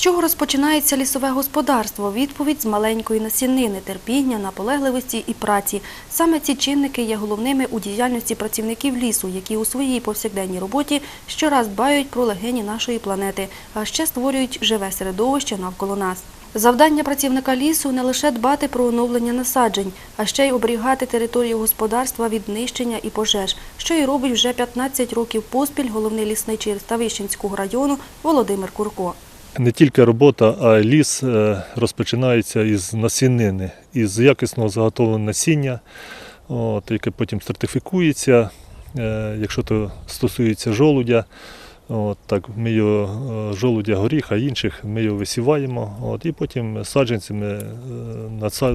З чого розпочинається лісове господарство? Відповідь з маленької насінини, терпіння, наполегливості і праці. Саме ці чинники є головними у діяльності працівників лісу, які у своїй повсякденній роботі щораз дбають про легені нашої планети, а ще створюють живе середовище навколо нас. Завдання працівника лісу не лише дбати про оновлення насаджень, а ще й оберігати територію господарства від нищення і пожеж, що й робить вже 15 років поспіль головний лісничий Ставищенського району Володимир Курко. Не тільки робота, а ліс е, розпочинається із насінини, із якісного заготовленого насіння, от, яке потім сертифікується. Е, Якщо то стосується жолудя, от, так ми його е, жолудя горіха інших, ми його висіваємо, от, і потім саджанцями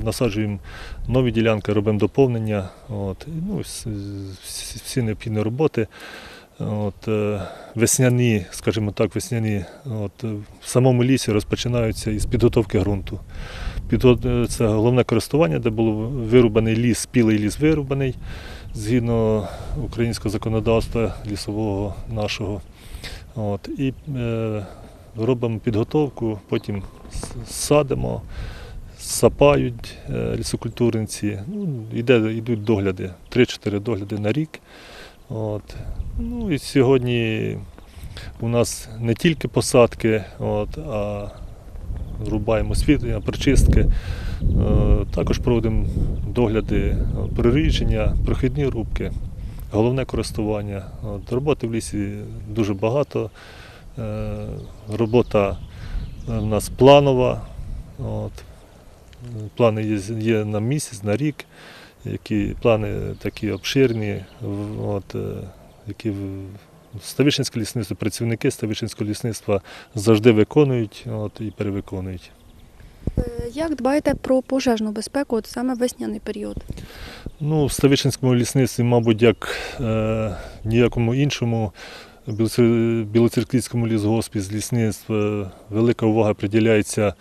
насаджуємо нові ділянки, робимо доповнення, от, ну, всі необхідні роботи. От, е, весняні, скажімо так, весняні от, е, в самому лісі розпочинаються із підготовки ґрунту. Е, Це головне користування, де був вирубаний ліс, спілий ліс вирубаний згідно українського законодавства лісового нашого. От, і е, робимо підготовку, потім садимо, сапають е, лісокультурниці. Ну, іде, йдуть догляди, 3-4 догляди на рік. От. Ну і сьогодні у нас не тільки посадки, от, а рубаємо освітлення, прочистки. Е, Також проводимо догляди е, прирідження, прохідні рубки, головне користування. От, роботи в лісі дуже багато. Е, Робота в нас планова. От. Плани є на місяць, на рік які плани такі обширні, от, е, які в- Ставищенське лісництво, працівники Ставищенського лісництва завжди виконують от, і перевиконують. Е, Як дбаєте про пожежну безпеку от саме весняний період? Ну, в Ставищенському лісництві, мабуть, як е, ніякому іншому білоцер- білоцерківському лісгоспі з лісництва велика увага приділяється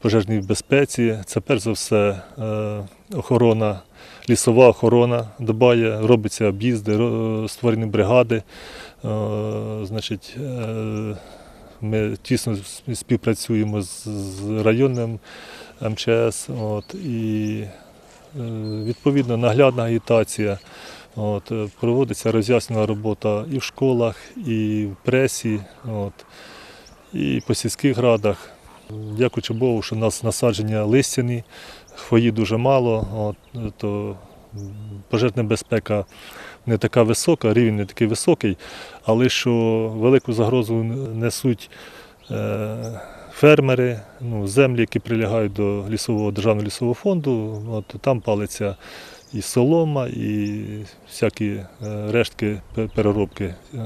пожежній безпеці. Це перш за все е, охорона, лісова охорона дбає, робиться об'їзди, створені бригади. Е, значить, е, ми тісно співпрацюємо з, районним МЧС. От, і Е, Відповідно, наглядна агітація. От, проводиться роз'яснена робота і в школах, і в пресі, от, і по сільських радах. Дякуючи Богу, що у нас насадження листяні, хвої дуже мало, от, то пожежна безпека не така висока, рівень не такий високий, але що велику загрозу несуть е, фермери, ну, землі, які прилягають до лісового державного лісового фонду, от, там палиться і солома, і всякі е, рештки переробки е,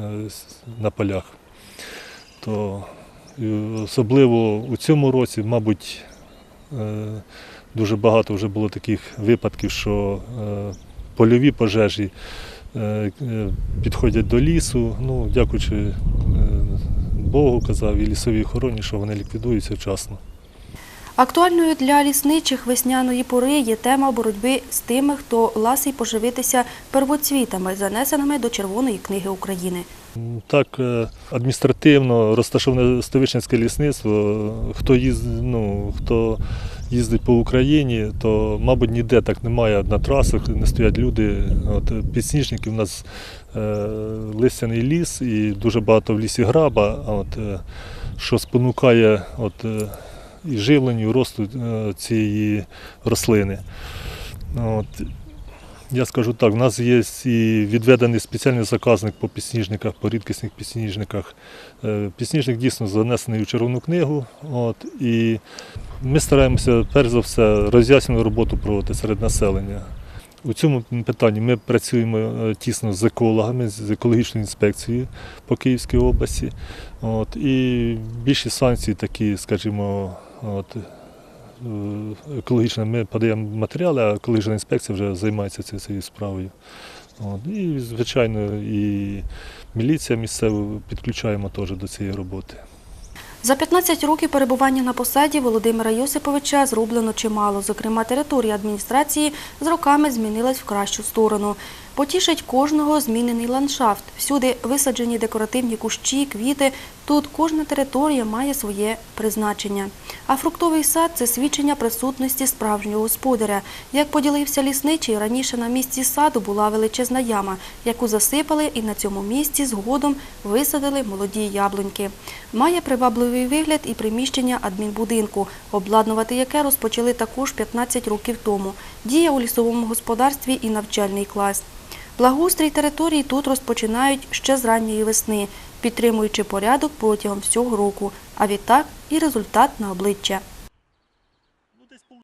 на полях. То особливо у цьому році, мабуть, е, дуже багато вже було таких випадків, що е, польові пожежі е, е, підходять до лісу. Ну, дякуючи е, Богу, казав, і лісовій охороні, що вони ліквідуються вчасно. Актуальною для лісничих весняної пори є тема боротьби з тими, хто ласий поживитися первоцвітами, занесеними до Червоної книги України. Так, е, адміністративно розташоване Ставичницьке лісництво. Хто їздить, ну, хто їздить по Україні, то, мабуть, ніде так немає на трасах, не стоять люди. От, е, підсніжники у нас е, листяний ліс і дуже багато в лісі граба, от, е, що спонукає от, е, і живленню, росту е, цієї рослини. От, я скажу так, в нас є і відведений спеціальний заказник по підсніжниках, по рідкісних підсніжниках. Е, Підсніжник дійсно занесений у червону книгу. От, і ми стараємося, перш за все, роз'яснену роботу проводити серед населення. У цьому питанні ми працюємо е, тісно з екологами, з екологічною інспекцією по Київській області. От, і більші санкції такі, скажімо, от, е, екологічно ми подаємо матеріали, а екологічна інспекція вже займається ці- цією справою. От. І, звичайно, і міліція місцева підключаємо теж до цієї роботи. За 15 років перебування на посаді Володимира Йосиповича зроблено чимало. Зокрема, територія адміністрації з роками змінилась в кращу сторону. Потішить кожного змінений ландшафт. Всюди висаджені декоративні кущі, квіти. Тут кожна територія має своє призначення. А фруктовий сад це свідчення присутності справжнього господаря. Як поділився лісничий, раніше на місці саду була величезна яма, яку засипали і на цьому місці згодом висадили молоді яблуньки. Має привабливий вигляд і приміщення адмінбудинку, обладнувати яке розпочали також 15 років тому. Діє у лісовому господарстві і навчальний клас. Благоустрій території тут розпочинають ще з ранньої весни, підтримуючи порядок протягом всього року, а відтак і результат на обличчя.